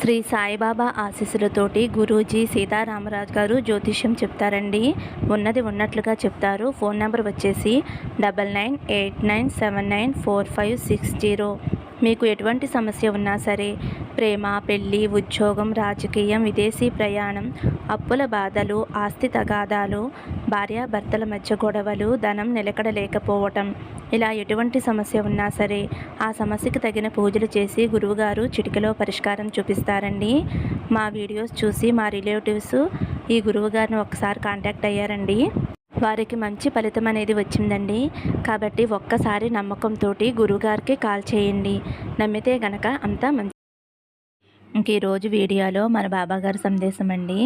శ్రీ సాయిబాబా ఆశీస్సులతోటి గురూజీ సీతారామరాజు గారు జ్యోతిష్యం చెప్తారండి. ఉన్నది ఉన్నట్లుగా చెప్తారు. ఫోన్ నెంబర్ వచ్చేసి double nine eight nine seven nine four five six zero. మీకు ఎటువంటి సమస్య ఉన్నా సరే ప్రేమ పెళ్ళి ఉద్యోగం రాజకీయం విదేశీ ప్రయాణం అప్పుల బాధలు ఆస్తి తగాదాలు భార్యాభర్తల మధ్య గొడవలు ధనం నిలకడలేకపోవటం ఇలా ఎటువంటి సమస్య ఉన్నా సరే ఆ సమస్యకు తగిన పూజలు చేసి గురువుగారు చిటికలో పరిష్కారం చూపిస్తారండి. మా వీడియోస్ చూసి మా రిలేటివ్స్ ఈ గురువుగారిని ఒకసారి కాంటాక్ట్ అయ్యారండి. వారికి మంచి ఫలితం అనేది వచ్చిందండి. కాబట్టి ఒక్కసారి నమ్మకంతో గురువుగారికి కాల్ చేయండి. నమ్మితే గనక అంతా మంచి ఇంక ఈరోజు వీడియోలో మన బాబాగారి సందేశం అండి.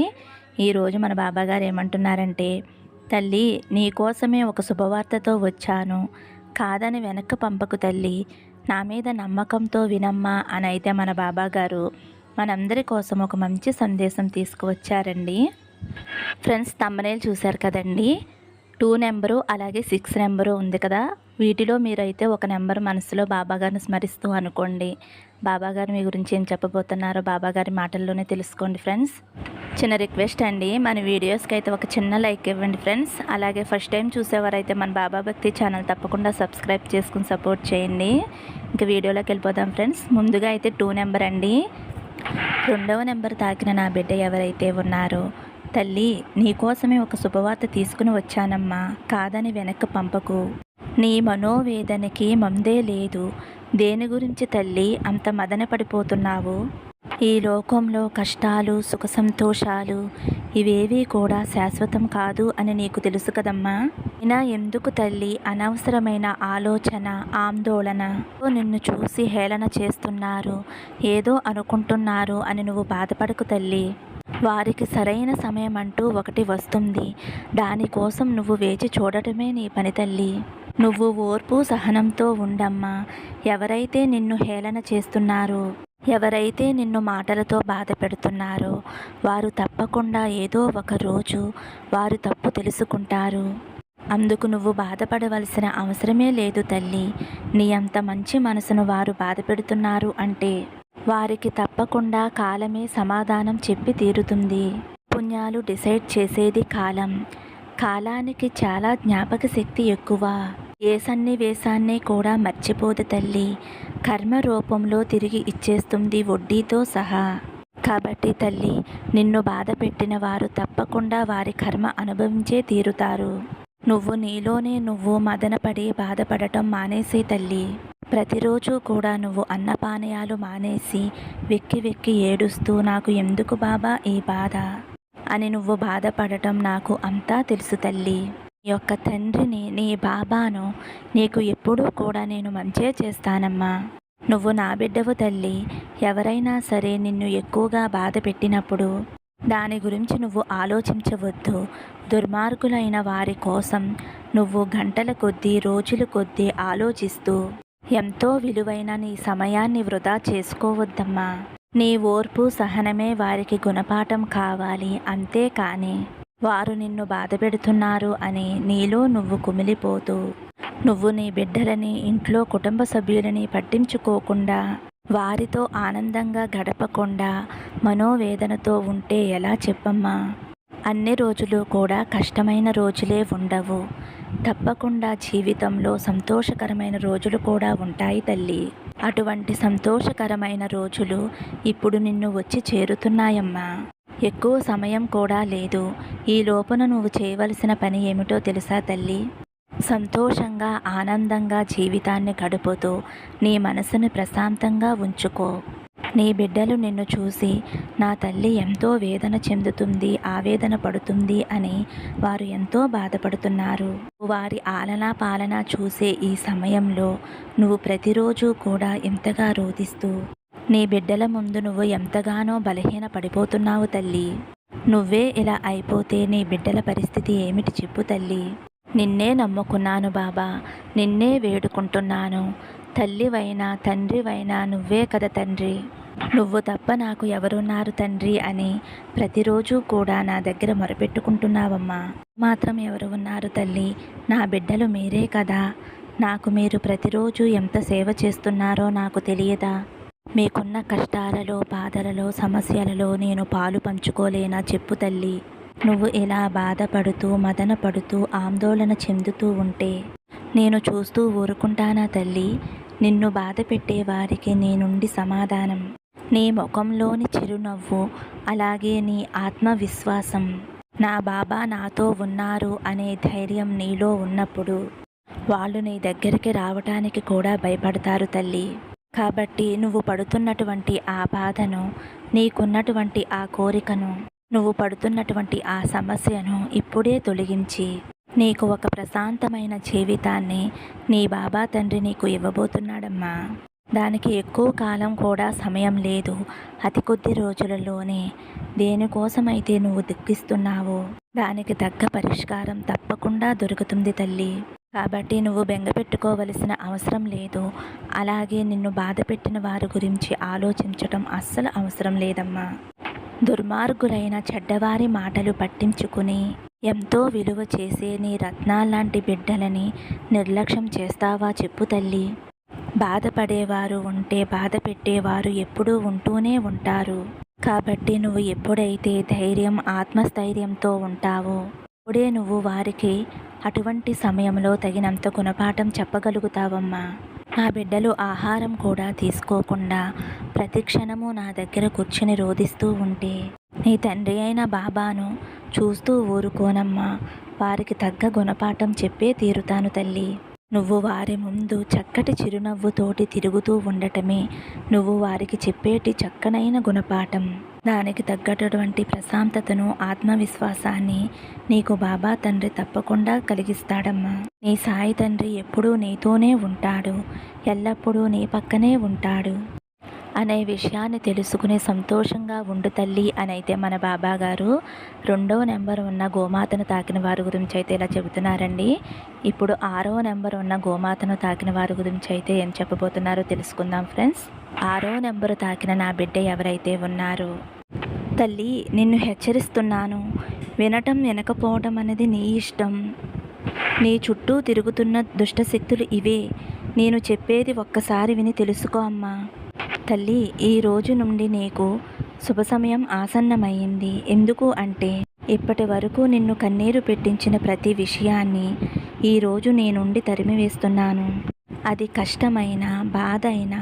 ఈరోజు మన బాబాగారు ఏమంటున్నారంటే తల్లి నీకోసమే ఒక శుభవార్తతో వచ్చాను. కాదని వెనక్కి పంపకు తల్లి. నా మీద నమ్మకంతో వినమ్మా అని అయితే మన బాబాగారు మనందరి కోసం ఒక మంచి సందేశం తీసుకువచ్చారండి. ఫ్రెండ్స్ తమ్మనేలు చూశారు కదండీ? టూ నెంబరు అలాగే సిక్స్ నెంబరు ఉంది కదా. వీటిలో మీరైతే ఒక నెంబర్ మనసులో బాబాగారిని స్మరిస్తూ అనుకోండి. బాబాగారు మీ గురించి ఏం చెప్పబోతున్నారో బాబాగారి మాటల్లోనే తెలుసుకోండి ఫ్రెండ్స్. చిన్న రిక్వెస్ట్ అండి మన వీడియోస్కి అయితే ఒక చిన్న లైక్ ఇవ్వండి ఫ్రెండ్స్. అలాగే ఫస్ట్ టైం చూసేవారైతే మన బాబా భక్తి ఛానల్ తప్పకుండా సబ్స్క్రైబ్ చేసుకుని సపోర్ట్ చేయండి. ఇంకా వీడియోలోకి వెళ్ళిపోదాం ఫ్రెండ్స్. ముందుగా అయితే టూ నెంబర్ అండి. రెండవ నెంబర్ తాకిన నా బిడ్డ ఎవరైతే ఉన్నారో తల్లి నీకోసమే ఒక శుభవార్త తీసుకుని వచ్చానమ్మా. కాదని వెనక్కి పంపకు. నీ మనోవేదనకి మందే లేదు. దేని గురించి తల్లి అంత మదన పడిపోతున్నావు ఈ లోకంలో కష్టాలు సుఖ సంతోషాలు ఇవేవీ కూడా శాశ్వతం కాదు అని నీకు తెలుసు కదమ్మా. అయినా ఎందుకు తల్లి అనవసరమైన ఆలోచన ఆందోళన? నిన్ను చూసి హేళన చేస్తున్నారు ఏదో అనుకుంటున్నారు అని నువ్వు బాధపడకు తల్లి. వారికి సరైన సమయం అంటూ ఒకటి వస్తుంది. దానికోసం నువ్వు వేచి చూడటమే నీ పని తల్లి. నువ్వు ఓర్పు సహనంతో ఉండమ్మా. ఎవరైతే నిన్ను హేళన చేస్తున్నారో ఎవరైతే నిన్ను మాటలతో బాధ పెడుతున్నారో వారు తప్పకుండా ఏదో ఒక రోజు వారు తప్పు తెలుసుకుంటారు. అందుకు నువ్వు బాధపడవలసిన అవసరమే లేదు తల్లి. నీ అంత మంచి మనసును వారు బాధ పెడుతున్నారు అంటే వారికి తప్పకుండా కాలమే సమాధానం చెప్పి తీరుతుంది. పుణ్యాలు డిసైడ్ చేసేది కాలం. కాలానికి చాలా జ్ఞాపక శక్తి ఎక్కువ. ఏ సన్నివేశాన్ని కూడా మర్చిపోదు తల్లి. కర్మ రూపంలో తిరిగి ఇచ్చేస్తుంది వడ్డీతో సహా. కాబట్టి తల్లి నిన్ను బాధ పెట్టిన వారు తప్పకుండా వారి కర్మ అనుభవించే తీరుతారు. నువ్వు నీలోనే నువ్వు మదనపడి బాధపడటం మానేసే తల్లి. ప్రతిరోజు కూడా నువ్వు అన్నపానీయాలు మానేసి వెక్కి వెక్కి ఏడుస్తూ నాకు ఎందుకు బాబా ఈ బాధ? అని నువ్వు బాధపడటం నాకు అంతా తెలుసు తల్లి. నీ యొక్క తండ్రిని నీ బాబాను నీకు ఎప్పుడూ కూడా నేను మంచే చేస్తానమ్మా. నువ్వు నా బిడ్డవు తల్లి. ఎవరైనా సరే నిన్ను ఎక్కువగా బాధ పెట్టినప్పుడు దాని గురించి నువ్వు ఆలోచించవద్దు. దుర్మార్గులైన వారి కోసం నువ్వు గంటల కొద్దీ రోజుల కొద్దీ ఆలోచిస్తూ ఎంతో విలువైన నీ సమయాన్ని వృధా చేసుకోవద్దమ్మా. నీ ఓర్పు సహనమే వారికి గుణపాఠం కావాలి అంతేకాని వారు నిన్ను బాధపెడుతున్నారు అని నీలో నువ్వు కుమిలిపోతూ నువ్వు నీ బిడ్డలని ఇంట్లో కుటుంబ సభ్యులని పట్టించుకోకుండా వారితో ఆనందంగా గడపకుండా మనోవేదనతో ఉంటే ఎలా చెప్పమ్మా? అన్ని రోజులు కూడా కష్టమైన రోజులే ఉండవు. తప్పకుండా జీవితంలో సంతోషకరమైన రోజులు కూడా ఉంటాయి తల్లి. అటువంటి సంతోషకరమైన రోజులు ఇప్పుడు నిన్ను వచ్చి చేరుతున్నాయమ్మా. ఎక్కువ సమయం కూడా లేదు. ఈ లోపల నువ్వు చేయవలసిన పని ఏమిటో తెలుసా తల్లి? సంతోషంగా ఆనందంగా జీవితాన్ని గడుపుతూ నీ మనసుని ప్రశాంతంగా ఉంచుకో. నీ బిడ్డలు నిన్ను చూసి నా తల్లి ఎంతో వేదన చెందుతుంది ఆవేదన పడుతుంది అని వారు ఎంతో బాధపడుతున్నారు. వారి ఆలనా పాలన చూసే ఈ సమయంలో నువ్వు ప్రతిరోజు కూడా ఎంతగా రోధిస్తూ నీ బిడ్డల ముందు నువ్వు ఎంతగానో బలహీన పడిపోతున్నావు తల్లి. నువ్వే ఇలా అయిపోతే నీ బిడ్డల పరిస్థితి ఏమిటి చెప్పు తల్లి. నిన్నే నమ్ముకున్నాను బాబా నిన్నే వేడుకుంటున్నాను. తల్లివైనా తండ్రివైనా నువ్వే కదా తండ్రి. నువ్వు తప్ప నాకు ఎవరున్నారు తండ్రి అని ప్రతిరోజు కూడా నా దగ్గర మొరపెట్టుకుంటున్నావమ్మా. మాత్రం ఎవరు ఉన్నారు తల్లి? నా బిడ్డలు మీరే కదా. నాకు మీరు ప్రతిరోజు ఎంత సేవ చేస్తున్నారో నాకు తెలియదా? మీకున్న కష్టాలలో బాధలలో సమస్యలలో నేను పాలు పంచుకోలేనా చెప్పు తల్లి. నువ్వు ఇలా బాధపడుతూ మదన పడుతూ ఆందోళన చెందుతూ ఉంటే నేను చూస్తూ ఊరుకుంటానా తల్లి? నిన్ను బాధ పెట్టేవారికి నీ నుండి సమాధానం. నీ ముఖంలోని చిరునవ్వు అలాగే నీ ఆత్మవిశ్వాసం. నా బాబా నాతో ఉన్నారు అనే ధైర్యం నీలో ఉన్నప్పుడు వాళ్ళు నీ దగ్గరికి రావటానికి కూడా భయపడతారు తల్లి. కాబట్టి నువ్వు పడుతున్నటువంటి ఆ బాధను నీకున్నటువంటి ఆ కోరికను నువ్వు పడుతున్నటువంటి ఆ సమస్యను ఇప్పుడే తొలగించి నీకు ఒక ప్రశాంతమైన జీవితాన్ని నీ బాబా తండ్రి నీకు ఇవ్వబోతున్నాడమ్మా. దానికి ఎక్కువ కాలం కూడా సమయం లేదు. అతి కొద్ది రోజులలోనే దేనికోసమైతే నువ్వు దుఃఖిస్తున్నావో దానికి తగ్గ పరిష్కారం తప్పకుండా దొరుకుతుంది తల్లి. కాబట్టి నువ్వు బెంగ పెట్టుకోవలసిన అవసరం లేదు. అలాగే నిన్ను బాధ పెట్టిన వారి గురించి ఆలోచించటం అస్సలు అవసరం లేదమ్మా. దుర్మార్గులైన చెడ్డవారి మాటలు పట్టించుకుని ఎంతో విలువ చేసే నీ రత్నాల్లాంటి బిడ్డలని నిర్లక్ష్యం చేస్తావా చెప్పు తల్లి. బాధపడేవారు ఉంటే బాధ పెట్టేవారు ఎప్పుడూ ఉంటూనే ఉంటారు. కాబట్టి నువ్వు ఎప్పుడైతే ధైర్యం ఆత్మస్థైర్యంతో ఉంటావో అప్పుడే నువ్వు వారికి అటువంటి సమయంలో తగినంత గుణపాఠం చెప్పగలుగుతావమ్మా. నా బిడ్డలు ఆహారం కూడా తీసుకోకుండా ప్రతిక్షణము నా దగ్గర కూర్చుని రోధిస్తూ ఉంటే నీ తండ్రి అయిన బాబాను చూస్తూ ఊరుకోనమ్మా. వారికి తగ్గ గుణపాఠం చెప్పే తీరుతాను తల్లి. నువ్వు వారి ముందు చక్కటి చిరునవ్వుతోటి తిరుగుతూ ఉండటమే నువ్వు వారికి చెప్పేటి చక్కనైన గుణపాఠం. దానికి తగ్గటటువంటి ప్రశాంతతను ఆత్మవిశ్వాసాన్ని నీకు బాబా తండ్రి తప్పకుండా కలిగిస్తాడమ్మా. నీ సాయి తండ్రి ఎప్పుడూ నీతోనే ఉంటాడు ఎల్లప్పుడూ నీ పక్కనే ఉంటాడు. అనే విషయాన్ని తెలుసుకునే సంతోషంగా ఉండు తల్లి అని అయితే మన బాబా గారు రెండవ నెంబర్ ఉన్న గోమాతను తాకిన వారి గురించి అయితే ఇలా చెబుతున్నారండి. ఇప్పుడు ఆరవ నెంబర్ ఉన్న గోమాతను తాకిన వారి గురించి అయితే ఏం చెప్పబోతున్నారో తెలుసుకుందాం ఫ్రెండ్స్. ఆరో నెంబరు తాకిన నా బిడ్డ ఎవరైతే ఉన్నారో. తల్లి నిన్ను హెచ్చరిస్తున్నాను. వినటం వినకపోవటం అనేది నీ ఇష్టం. నీ చుట్టూ తిరుగుతున్న దుష్టశక్తులు ఇవే. నేను చెప్పేది ఒక్కసారి విని తెలుసుకో అమ్మా. తల్లి ఈ రోజు నుండి నీకు శుభ సమయం ఆసన్నమైంది. ఎందుకు అంటే ఇప్పటి వరకు నిన్ను కన్నీరు పెట్టించిన ప్రతి విషయాన్ని ఈరోజు నేనుండి తరిమివేస్తున్నాను. అది కష్టమైన బాధ అయినా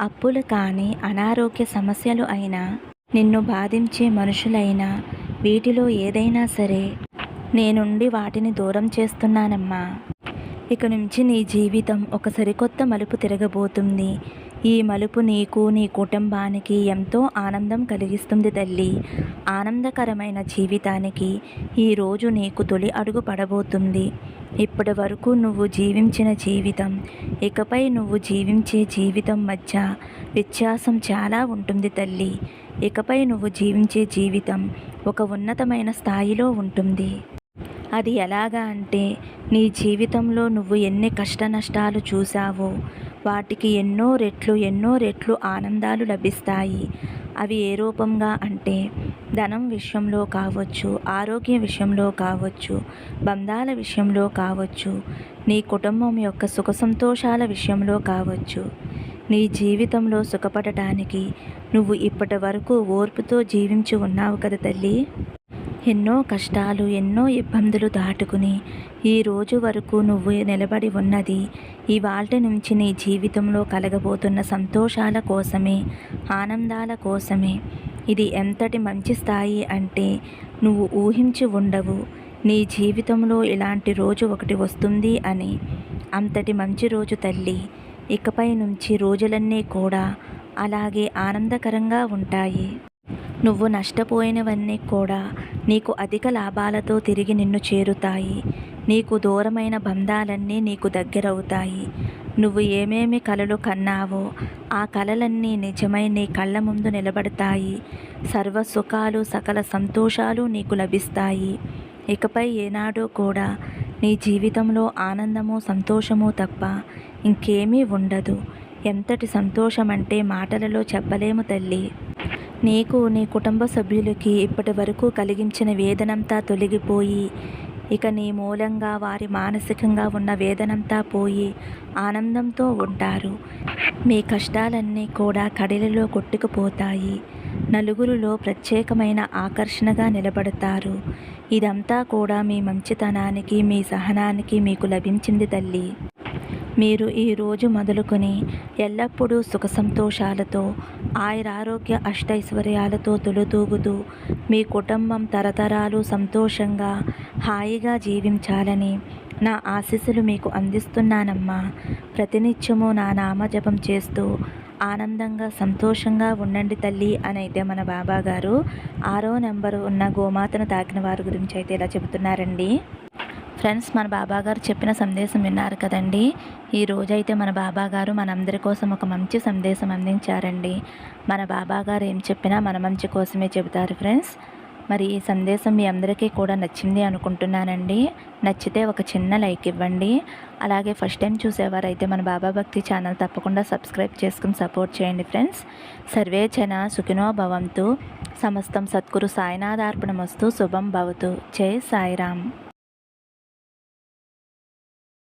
అప్పులు కానీ అనారోగ్య సమస్యలు అయినా నిన్ను బాధించే మనుషులైనా వీటిలో ఏదైనా సరే నేనుండి వాటిని దూరం చేస్తున్నానమ్మా. ఇక నుంచి నీ జీవితం ఒక సరికొత్త మలుపు తిరగబోతుంది. ఈ మలుపు నీకు నీ కుటుంబానికి ఎంతో ఆనందం కలిగిస్తుంది తల్లి. ఆనందకరమైన జీవితానికి ఈరోజు నీకు తొలి అడుగు పడబోతుంది. ఇప్పటి వరకు నువ్వు జీవించిన జీవితం ఇకపై నువ్వు జీవించే జీవితం మధ్య వ్యత్యాసం చాలా ఉంటుంది తల్లి. ఇకపై నువ్వు జీవించే జీవితం ఒక ఉన్నతమైన స్థాయిలో ఉంటుంది. అది ఎలాగా అంటే నీ జీవితంలో నువ్వు ఎన్ని కష్ట నష్టాలు చూసావో వాటికి ఎన్నో రెట్లు ఎన్నో రెట్లు ఆనందాలు లభిస్తాయి. అవి ఏ రూపంగా అంటే ధనం విషయంలో కావచ్చు ఆరోగ్య విషయంలో కావచ్చు బంధాల విషయంలో కావచ్చు నీ కుటుంబం యొక్క సుఖ సంతోషాల విషయంలో కావచ్చు. నీ జీవితంలో సుఖపడటానికి నువ్వు ఇప్పటి వరకు ఓర్పుతో జీవించి ఉన్నావు కదా తల్లి? ఎన్నో కష్టాలు ఎన్నో ఇబ్బందులు దాటుకుని ఈ రోజు వరకు నువ్వు నిలబడి ఉన్నది ఇవాల్టి నుంచి నీ జీవితంలో కలగబోతున్న సంతోషాల కోసమే ఆనందాల కోసమే. ఇది ఎంతటి మంచి స్థాయి అంటే నువ్వు ఊహించి ఉండవు నీ జీవితంలో ఇలాంటి రోజు ఒకటి వస్తుంది అని. అంతటి మంచి రోజు తల్లి ఇకపై నుంచి రోజులన్నీ కూడా అలాగే ఆనందకరంగా ఉంటాయి. నువ్వు నష్టపోయినవన్నీ కూడా నీకు అధిక లాభాలతో తిరిగి నిన్ను చేరుతాయి. నీకు దూరమైన బంధాలన్నీ నీకు దగ్గరవుతాయి. నువ్వు ఏమేమి కలలు కన్నావో ఆ కలలన్నీ నిజమై నీ కళ్ళ ముందు నిలబడతాయి. సర్వ సుఖాలు సకల సంతోషాలు నీకు లభిస్తాయి. ఇకపై ఏనాడో కూడా నీ జీవితంలో ఆనందము సంతోషము తప్ప ఇంకేమీ ఉండదు. ఎంతటి సంతోషం అంటే మాటలలో చెప్పలేము తల్లి. నీకు నీ కుటుంబ సభ్యులకి ఇప్పటి వరకు కలిగించిన వేదనంతా తొలగిపోయి ఇక నీ మూలంగా వారి మానసికంగా ఉన్న వేదనంతా పోయి ఆనందంతో ఉంటారు. మీ కష్టాలన్నీ కూడా కడలిలో కొట్టుకుపోతాయి. నలుగురిలో ప్రత్యేకమైన ఆకర్షణగా నిలబడతారు. ఇదంతా కూడా మీ మంచితనానికి మీ సహనానికి మీకు లభించింది తల్లి. మీరు ఈ రోజు మొదలుకొని ఎల్లప్పుడూ సుఖ సంతోషాలతో ఆయురారోగ్య అష్టైశ్వర్యాలతో తొలుతూగుతూ మీ కుటుంబం తరతరాలు సంతోషంగా హాయిగా జీవించాలని నా ఆశీస్సులు మీకు అందిస్తున్నానమ్మా. ప్రతినిత్యము నా నామజపం చేస్తూ ఆనందంగా సంతోషంగా ఉండండి తల్లి అని అయితే మన బాబా గారు ఆరో నెంబరు ఉన్న గోమాతను తాకిన వారి గురించి అయితే ఇలా చెబుతున్నారండి. ఫ్రెండ్స్ మన బాబాగారు చెప్పిన సందేశం విన్నారు కదండి. ఈ రోజైతే మన బాబాగారు మనందరి కోసం ఒక మంచి సందేశం అందించారండి. మన బాబా గారు ఏం చెప్పినా మన మంచి కోసమే చెబుతారు ఫ్రెండ్స్. మరి ఈ సందేశం మీ అందరికీ కూడా నచ్చింది అనుకుంటున్నానండి. నచ్చితే ఒక చిన్న లైక్ ఇవ్వండి. అలాగే ఫస్ట్ టైం చూసేవారైతే మన బాబా భక్తి ఛానల్ తప్పకుండా సబ్స్క్రైబ్ చేసుకుని సపోర్ట్ చేయండి ఫ్రెండ్స్. సర్వే జన సుఖినో భవంతు. సమస్తం సద్గురు సాయినాథార్పణమస్తు. శుభం భవతు. జై సాయిరామ్.